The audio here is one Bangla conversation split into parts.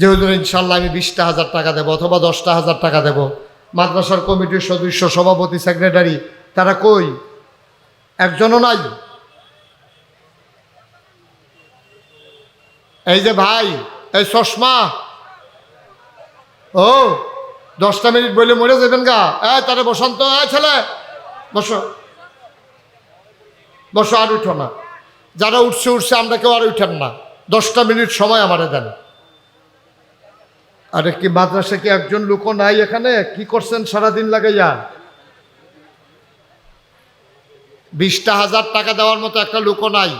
যে হুজুর ইনশাল্লাহ আমি বিশটা হাজার টাকা দেবো অথবা দশটা হাজার টাকা দেবো। মাদ্রাসার কমিটির সদস্য, সভাপতি, সেক্রেটারি, তারা কই? একজনও নাই। এই যে ভাই, এই চশমা। ও, দশটা মিনিট বলে মরে যাবেন গা। এ তারে বসন্ত এ ছেলে। বসো। বসো, আর উঠো না। যারা উঠছে উঠছে, আমরা কেউ আর উঠেন না। দশটা মিনিট সময় আমারে দেন। আরে কি মাদ্রাসা কি একজন লোকও নাই এখানে? কি করছেন সারাদিন লাগাইয়া? বিশটা হাজার টাকা দেওয়ার মতো একটা লোকও নাই।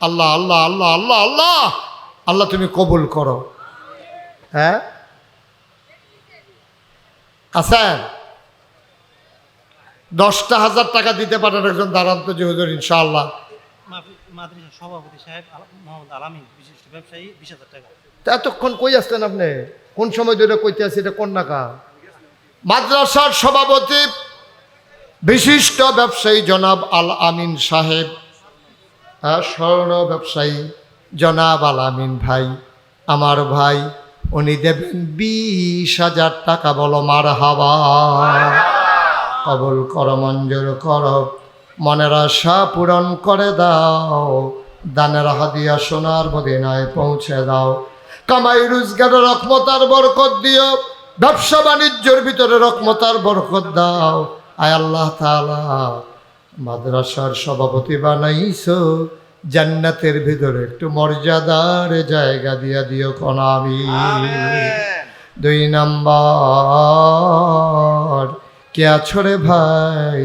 আল্লাহ আল্লাহ আল্লাহ আল্লাহ আল্লাহ! আল্লাহ তুমি কবুল করো। হ্যাঁ? আছেন? দশটা হাজার টাকা দিতে পারেন একজন দাঁড়ান্ত যে হুজুর ইনশাআল্লাহ সভাপতি সাহেব মোহাম্মদ আলামিন বিশিষ্ট ব্যবসায়ী বিশ হাজার টাকা। তা এতক্ষণ কই আসতেন আপনি? কোন সময় ধরে কইতে আসি এটা কোন নাকা মাদ্রাসার সভাপতি বিশিষ্ট ব্যবসায়ী জনাব আল আমিন সাহেব স্বর্ণ ব্যবসায়ী জনাব আল আমিন ভাই, আমার ভাই, উনি দেবেন বিশ হাজার টাকা বলো, মার হাওয়া কবল কর, মঞ্জুর কর, মনের আশা পূরণ করে দাও, দানের হাদিয়া সোনার মদিনায় পৌঁছে দাও। কামাই রোজগারের রকমতার বরকত দিও। ব্যবসা বাণিজ্যের ভিতরে রকমতার বরকত দাও। আয় আল্লাহ মাদ্রাসার সভাপতি বানাইছো। জান্নাতের ভিতরে একটু মর্যাদার জায়গা দিয়া দিও কোন আমি। দুই নাম্বার কে আছো রে ভাই?